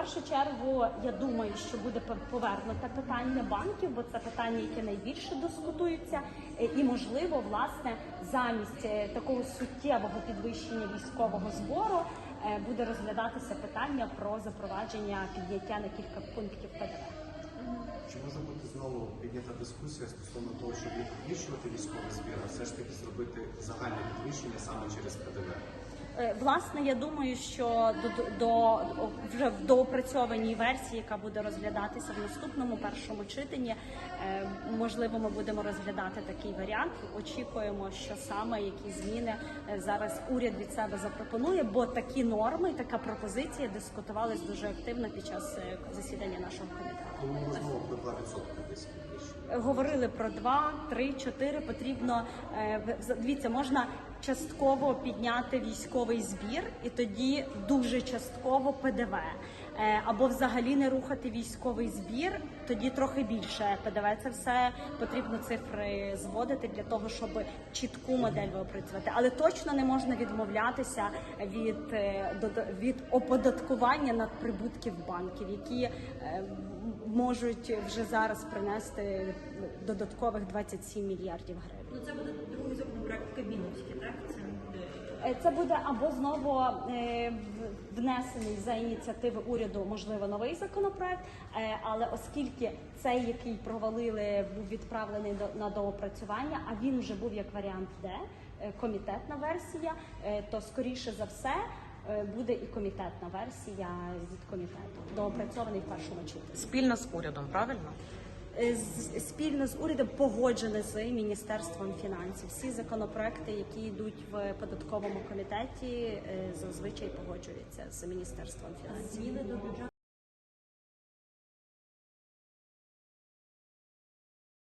першу чергу я думаю, що буде пов- повернуте питання банків, бо це питання, яке найбільше дискутується, Е, і можливо, власне, замість е, такого суттєвого підвищення військового збору е, буде розглядатися питання про запровадження підняття на кілька пунктів ПДВ. Чи може бути знову піднята дискусія стосовно того, щоб підвищувати військовий збір, а все ж таки зробити загальне підвищення саме через ПДВ? Е, Власне, я думаю, що до, до вже в доопрацьованій версії, яка буде розглядатися в наступному першому читанні, е, можливо, ми будемо розглядати такий варіант. Очікуємо, що саме які зміни е, зараз уряд від себе запропонує, бо такі норми, така пропозиція дискутувалась дуже активно під час засідання нашого комітету. Про 2% десь. Говорили про 2, 3, 4, Потрібно дивіться, можна частково підняти військовий збір, і тоді дуже частково ПДВ. Е, Або взагалі не рухати військовий збір, тоді трохи більше ПДВ. Це все потрібно цифри зводити для того, щоб чітку модель опрацювати. Але точно не можна відмовлятися від, е, від оподаткування надприбутків банків, які е, можуть вже зараз принести додаткових 27 мільярдів гривень. Ну це буде другий законопроект кабінетський, так? Це буде Це буде або знову е, внесений за ініціативи уряду, можливо, новий законопроект. е, Але оскільки цей, який провалили, був відправлений до на доопрацювання, а він вже був як варіант Д, е, комітетна версія, е, то скоріше за все. Буде і комітетна версія від комітету, доопрацьований в першому читанні. Спільно з урядом, правильно? Е, спільно з урядом погоджене з міністерством фінансів. Всі законопроекти, які йдуть в податковому комітеті, е, зазвичай погоджуються з міністерством фінансів.